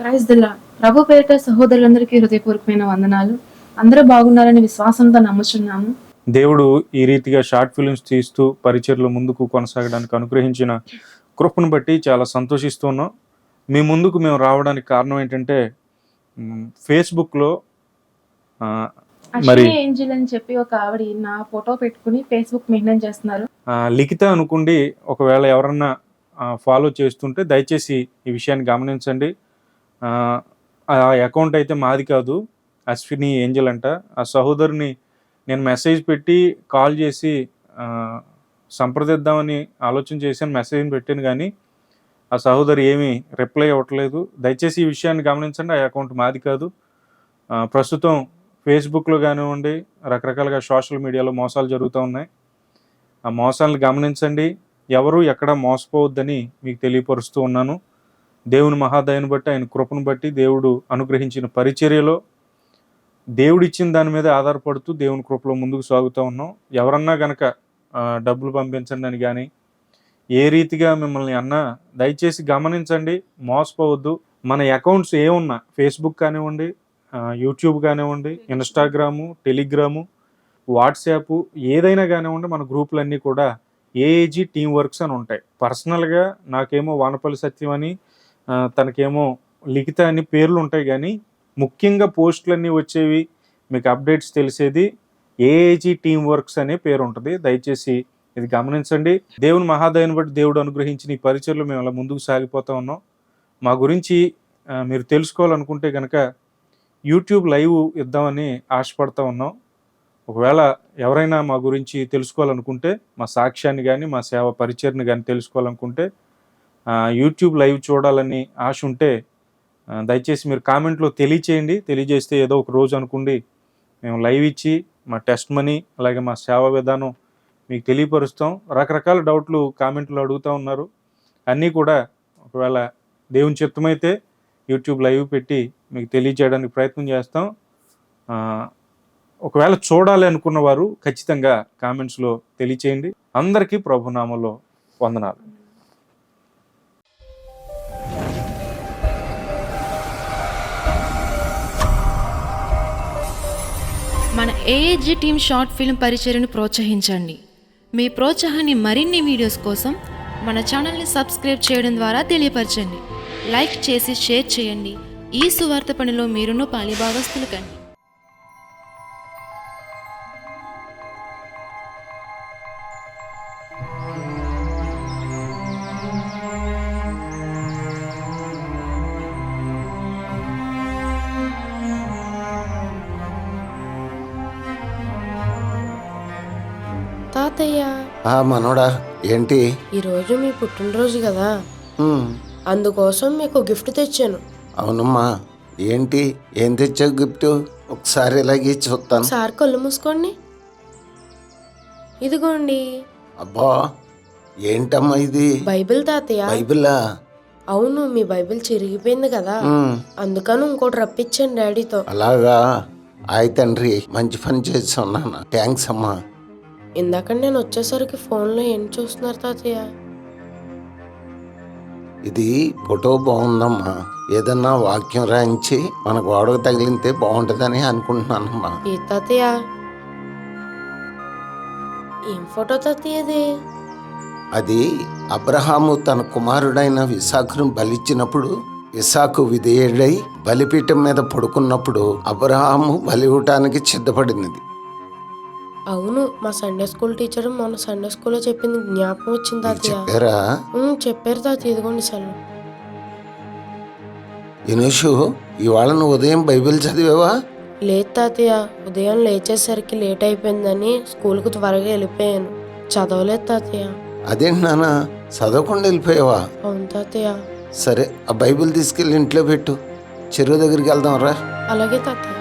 Praise దిల్లా ప్రభు పేరిట సహోదరులందరికీ హృదయపూర్వకమైన వందనాలు. అందరూ బాగున్నారని విశ్వాసంతో నమ్ముచున్నాము. దేవుడు ఈ రీతిగా షార్ట్ ఫిల్మ్స్ తీస్తూ పరిచయలో ముందుకు కొనసాగడానికి అనుగ్రహించిన కృపను బట్టి చాలా సంతోషిస్తున్నాం. మీ ముందుకు మేము రావడానికి కారణం ఏంటంటే ఫేస్బుక్లో మరి ఏంజిల్ అని చెప్పి ఒక ఆవిడ నా ఫోటో పెట్టుకుని ఫేస్బుక్ మెయింటైన్ చేస్తున్నారు. లిఖిత అనుకుండి ఒకవేళ ఎవరన్నా ఫాలో చేస్తుంటే దయచేసి ఈ విషయాన్ని గమనించండి. ఆ, అకౌంట్ అయితే మాది కాదు అశ్విని ఏంజల్ అంట. ఆ సహోదరుని నేను మెసేజ్ పెట్టి కాల్ చేసి సంప్రదిద్దామని ఆలోచన చేశాను మెసేజ్ పెట్టాను కానీ ఆ సహోదరి ఏమీ రిప్లై అవ్వట్లేదు. దయచేసి ఈ విషయాన్ని గమనించండి ఆ అకౌంట్ మాది కాదు. ప్రస్తుతం ఫేస్బుక్లో కానివ్వండి రకరకాలుగా సోషల్ మీడియాలో మోసాలు జరుగుతూ ఉన్నాయి. ఆ మోసాలను గమనించండి. ఎవరు ఎక్కడ మోసపోవద్దని మీకు తెలియపరుస్తూ ఉన్నాను. దేవుని మహాదయను బట్టి ఆయన కృపను బట్టి దేవుడు అనుగ్రహించిన పరిచర్యలో దేవుడిచ్చిన దాని మీద ఆధారపడుతూ దేవుని కృపలో ముందుకు సాగుతూ ఉన్నాం. ఎవరన్నా గనక డబ్బులు పంపించండి అని కానీ ఏ రీతిగా మిమ్మల్ని అన్నా దయచేసి గమనించండి మోసపోవద్దు. మన అకౌంట్స్ ఏమున్నా ఫేస్బుక్ కానివ్వండి యూట్యూబ్ కానివ్వండి ఇన్స్టాగ్రాము టెలిగ్రాము వాట్సాప్ ఏదైనా కానివ్వండి మన గ్రూపులన్నీ కూడా ఏఏజీ టీం వర్క్స్ అని ఉంటాయి. పర్సనల్గా నాకేమో వానపల్లి సత్యం అని తనకేమో లిఖిత అని పేర్లు ఉంటాయి కానీ ముఖ్యంగా పోస్టులన్నీ వచ్చేవి మీకు అప్డేట్స్ తెలిసేది ఏఏజీ టీం వర్క్స్ అనే పేరు ఉంటుంది దయచేసి ఇది గమనించండి. దేవుని మహాదయను బట్టి దేవుడు అనుగ్రహించిన ఈ పరిచయలు మేము అలా ముందుకు సాగిపోతా ఉన్నాం. మా గురించి మీరు తెలుసుకోవాలనుకుంటే కనుక యూట్యూబ్ లైవ్ ఇద్దామని ఆశపడతా ఉన్నాం. ఒకవేళ ఎవరైనా మా గురించి తెలుసుకోవాలనుకుంటే మా సాక్ష్యాన్ని కానీ మా సేవ పరిచయని కానీ తెలుసుకోవాలనుకుంటే యూట్యూబ్ లైవ్ చూడాలని ఆశ ఉంటే దయచేసి మీరు కామెంట్లో తెలియచేయండి. తెలియజేస్తే ఏదో ఒక రోజు అనుకోండి మేము లైవ్ ఇచ్చి మా టెస్ట్ మనీ అలాగే మా సేవ విధానం మీకు తెలియపరుస్తాం. రకరకాల డౌట్లు కామెంట్లో అడుగుతూ ఉన్నారు. అన్నీ కూడా ఒకవేళ దేవుని చిత్తమైతే యూట్యూబ్ లైవ్ పెట్టి మీకు తెలియజేయడానికి ప్రయత్నం చేస్తాం. ఒకవేళ చూడాలి అనుకున్న వారు ఖచ్చితంగా కామెంట్స్లో తెలియచేయండి. అందరికీ ప్రభునామంలో వందనాలు. మన ఏఏజీ టీమ్ షార్ట్ ఫిల్మ్ పరిచయను ప్రోత్సహించండి. మీ ప్రోత్సాహాన్ని మరిన్ని వీడియోస్ కోసం మన ఛానల్ని సబ్స్క్రైబ్ చేయడం ద్వారా తెలియపరచండి. లైక్ చేసి షేర్ చేయండి. ఈ సువార్త పనిలో మీరును పాలిభాగస్తులు కండి. తాతయ్య. ఆ మనోడా ఏంటి? ఈరోజు మీ పుట్టినరోజు కదా. అందుకోసం మీకు గిఫ్ట్ తెచ్చాను. అవునమ్మా ఏంటి? ఏం తెచ్చావు గిఫ్ట్? ఒకసారి ఇలాగే చూస్తాను. సార్ కళ్ళు మూసుకోండి. ఇదిగోండి. అబ్బా ఏంటమ్మా ఇది? బైబిల్ తాతయ్య. బైబిలా? అవును మీ బైబిల్ చిరిగిపోయింది కదా. అందుకని ఇంకోటి రప్పించాను డాడీతో. అలాగా? ఆయి తండ్రి మంచి పని చేసి ఉన్నాను థ్యాంక్స్ అమ్మా. ఇందాక నేను వచ్చేసరికి ఫోన్లో ఏం చూస్తున్నారు తాతయ్య? ఇది ఫోటో బాగుందమ్మా. ఏదన్నా వాక్యం రాయించి మన గోడకు తగిలితే బాగుంటుందని అనుకుంటున్నానమ్మా. ఏ తాతయ్య? ఏం ఫోటో తాతయ్య ఇది? అది అబ్రహాము తన కుమారుడైన విశాఖను బలిచ్చినప్పుడు ఇసాకు విధేయుడై బలిపీఠం మీద పడుకున్నప్పుడు అబ్రహాము బలి ఇవ్వటానికి సిద్ధపడినది. అవును మా సండే స్కూల్ టీచర్ మొన్న సండే స్కూల్లో చెప్పింది జ్ఞాపకం వచ్చింది తాతయ్య. చెప్పారా? ఉమ్, చెప్పారు తాతయ్య ఇదిగోండి సెల్లు యునుషు ఇవాళ నువ్వు ఉదయం బైబిల్ చదివావా? లేదు తాతయ్య ఉదయం లేచేసరికి లేట్ అయిపోయిందని స్కూల్కి త్వరగా వెళ్ళిపోయాను. చదవలేదు తాతయ్య. అదేంటి నాన్న చదవకుండా వెళ్ళిపోయావా? అవును తాతయ్య. సరే ఆ బైబిల్ తీసుకెళ్ళి ఇంట్లో పెట్టు. చెరువు దగ్గరికి వెళ్దాం రా. అలాగే తాతయ్య.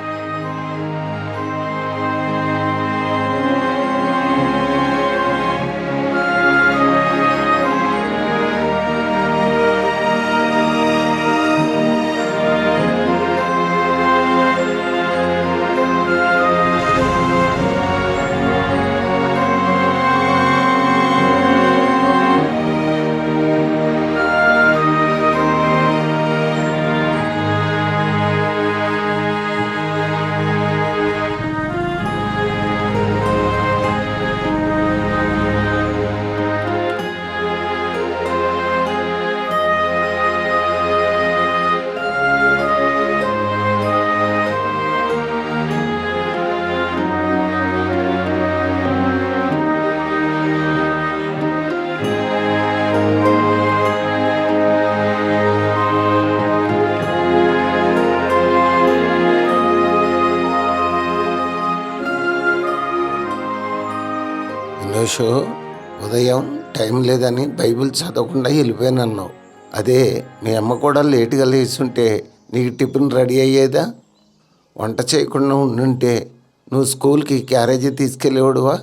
సురేష్ ఉదయం టైం లేదని బైబిల్ చదవకుండా వెళ్ళిపోయాను అన్నావు. అదే మీ అమ్మ కూడా లేటుగా లేచుంటే నీకు టిఫిన్ రెడీ అయ్యేదా? వంట చేయకుండా ఉండుంటే నువ్వు స్కూల్కి క్యారేజీ తీసుకెళ్ళేవాడువా?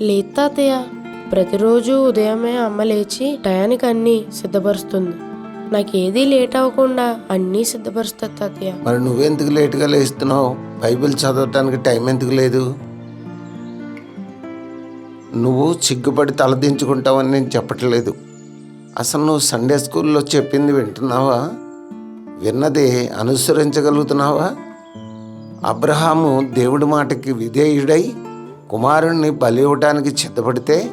లేదు తాతయ్య ప్రతిరోజు ఉదయమే అమ్మ లేచి టయానికి అన్నీ సిద్ధపరుస్తుంది. నాకేదీ లేట్ అవ్వకుండా అన్నీ సిద్ధపరుస్తుంది తాతయ్య. మరి నువ్వెందుకు లేటుగా లేస్తున్నావు? బైబిల్ చదవటానికి టైం ఎందుకు లేదు? నువ్వు సిగ్గుపడి తలదించుకుంటావని నేను చెప్పట్లేదు. అసలు నువ్వు సండే స్కూల్లో చెప్పింది వింటున్నావా? విన్నది అనుసరించగలుగుతున్నావా? అబ్రహాము దేవుడి మాటకి విధేయుడై కుమారుణ్ణి బలి ఇవ్వటానికి సిద్ధపడితే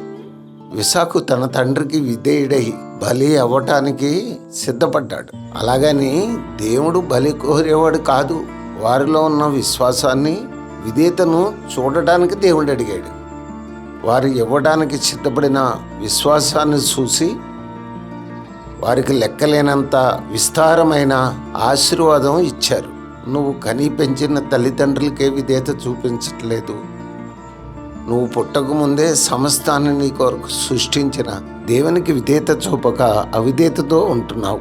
విశాఖు తన తండ్రికి విధేయుడై బలి అవ్వటానికి సిద్ధపడ్డాడు. అలాగని దేవుడు బలి కోరేవాడు కాదు. వారిలో ఉన్న విశ్వాసాన్ని విధేయతను చూడటానికి దేవుడు అడిగాడు. వారు ఇవ్వడానికి సిద్ధపడిన విశ్వాసాన్ని చూసి వారికి లెక్కలేనంత విస్తారమైన ఆశీర్వాదం ఇచ్చారు. నువ్వు కని పెంచిన తల్లిదండ్రులకే విధేత చూపించట్లేదు. నువ్వు పుట్టకముందే సమస్తాన్ని నీ కొరకు సృష్టించిన దేవునికి విధేత చూపక అవిధేతతో ఉంటున్నావు.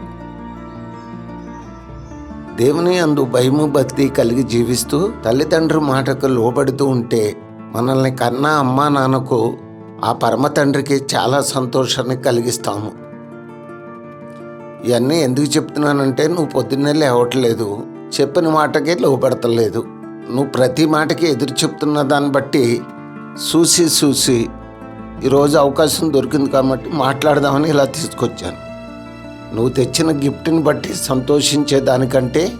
దేవుని అందు భయము భక్తి కలిగి జీవిస్తూ తల్లిదండ్రుల మాటకు లోబడుతూ ఉంటే మనల్ని కన్నా అమ్మా నాన్నకు ఆ పరమ తండ్రికి చాలా సంతోషాన్ని కలిగిస్తాము. ఇవన్నీ ఎందుకు చెప్తున్నానంటే నువ్వు పొద్దున్నే లేవట్లేదు. చెప్పిన మాటకి లోపడతలేదు నువ్వు ప్రతి మాటకి ఎదురు చెప్తున్న దాన్ని బట్టి చూసి చూసి ఈరోజు అవకాశం దొరికింది కాబట్టి మాట్లాడదామని ఇలా తీసుకొచ్చాను. నువ్వు తెచ్చిన గిఫ్ట్ని బట్టి సంతోషించే దానికంటే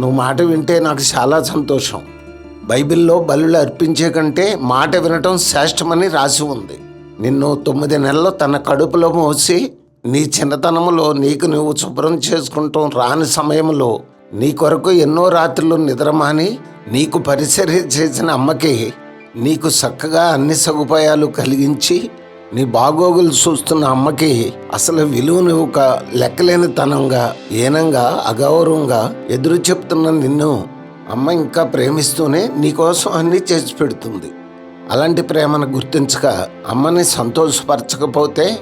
నువ్వు మాట వింటే నాకు చాలా సంతోషం. బైబిల్లో బలులు అర్పించే కంటే మాట వినటం శ్రేష్టమని రాసి ఉంది. నిన్ను తొమ్మిది నెలలు తన కడుపులో మోసి నీ చిన్నతనంలో నీకు నువ్వు శుభ్రం చేసుకుంటాం రాని సమయంలో నీ కొరకు ఎన్నో రాత్రులు నిద్రమాని నీకు పరిచర్య చేసిన అమ్మకి నీకు చక్కగా అన్ని సదుపాయాలు కలిగించి నీ బాగోగులు చూస్తున్న అమ్మకి అసలు విలువను ఒక లెక్కలేని తనంగా ఏనంగా అగౌరవంగా ఎదురు చెప్తున్న నిన్ను అమ్మ ఇంకా ప్రేమిస్తూనే నీకోసం అన్నీ చేసి పెడుతుంది. అలాంటి ప్రేమను గుర్తించక అమ్మని సంతోషపరచకపోతే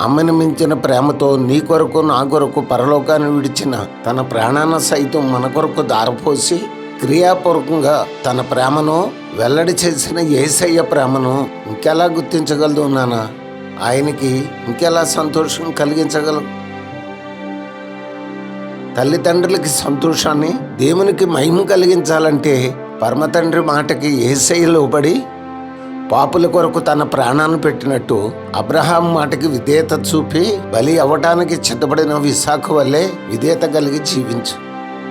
అమ్మని మించిన ప్రేమతో నీ కొరకు నా కొరకు పరలోకాన్ని విడిచిన తన ప్రాణాన్ని సైతం మన కొరకు దారపోసి క్రియాపూర్వకంగా తన ప్రేమను వెల్లడి చేసిన ఏసయ్య ప్రేమను ఇంకెలా గుర్తించగలదు నానా? ఆయనకి ఇంకెలా సంతోషం కలిగించగలం? తల్లిదండ్రులకి సంతోషాన్ని దేవునికి మహిమ కలిగించాలంటే పరమతండ్రి మాటకి ఏసయ్య లోబడి పాపుల కొరకు తన ప్రాణాన్ని పెట్టినట్టు అబ్రహాం మాటకి విధేయత చూపి బలి అవ్వటానికి చిత్తబడిన విశాఖ వల్లే విధేయత కలిగి జీవించు.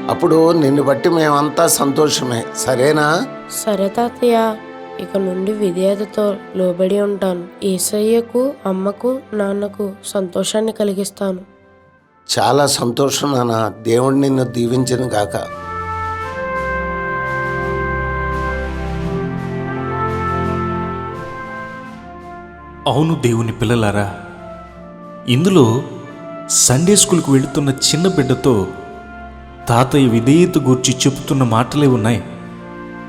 అప్పుడు నిన్ను బట్టి మేమంతా సంతోషమే. సరేనా? సరే తాతయ్య. ఇక నుండి విధేయతతో లోబడి ఉంటాను. ఏసయ్యకు అమ్మకు నాన్నకు సంతోషాన్ని కలిగిస్తాను. చాలా సంతోషం నాన్న. దేవుడు నిన్ను దీవించను గాక. అవును దేవుని పిల్లలారా ఇందులో సండే స్కూల్కి వెళుతున్న చిన్న బిడ్డతో తాతయ్య విధేయత గూర్చి చెబుతున్న మాటలే ఉన్నాయి.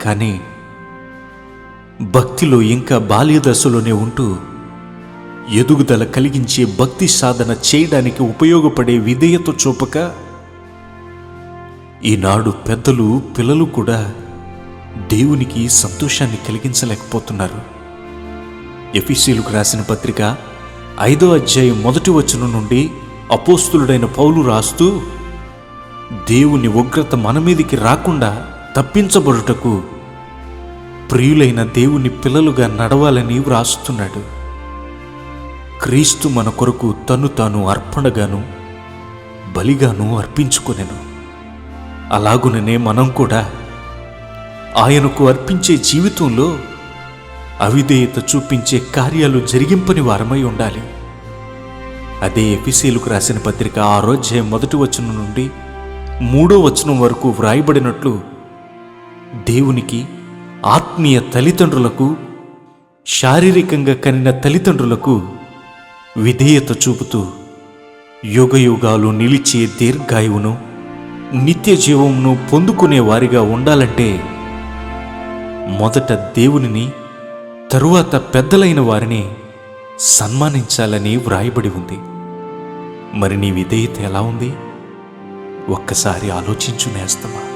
కానీ భక్తిలో ఇంకా బాల్య దశలోనే ఉంటూ ఎదుగుదల కలిగించే భక్తి సాధన చేయడానికి ఉపయోగపడే విధేయత చూపక ఈనాడు పెద్దలు పిల్లలు కూడా దేవునికి సంతోషాన్ని కలిగించలేకపోతున్నారు. ఎఫీసీలకు రాసిన పత్రిక ఐదో అధ్యాయం మొదటి వచనం నుండి అపోస్తులుడైన పౌలు రాస్తూ దేవుని ఉగ్రత మన మీదికి రాకుండా తప్పించబడుటకు ప్రియులైన దేవుని పిల్లలుగా నడవాలని వ్రాస్తున్నాడు. క్రీస్తు మన కొరకు తను తాను అర్పణగాను బలిగాను అర్పించుకొనెను. అలాగుననే మనం కూడా ఆయనకు అర్పించే జీవితంలో అవిధేయత చూపించే కార్యాలు జరిగింపని వారమై ఉండాలి. అదే ఎపిసీలకు రాసిన పత్రిక ఆ రోజే మొదటి వచనం నుండి మూడో వచనం వరకు వ్రాయబడినట్లు దేవునికి ఆత్మీయ తల్లిదండ్రులకు శారీరకంగా కనిన తల్లిదండ్రులకు విధేయత చూపుతూ యుగయుగాలు నిలిచే దీర్ఘాయువును నిత్య జీవమును పొందుకునే వారిగా ఉండాలంటే మొదట దేవునిని తరువాత పెద్దలైన వారిని సన్మానించాలని వ్రాయబడి ఉంది. మరి నీ విధేయత ఎలా ఉంది? ఒక్కసారి ఆలోచించు నేస్తమా?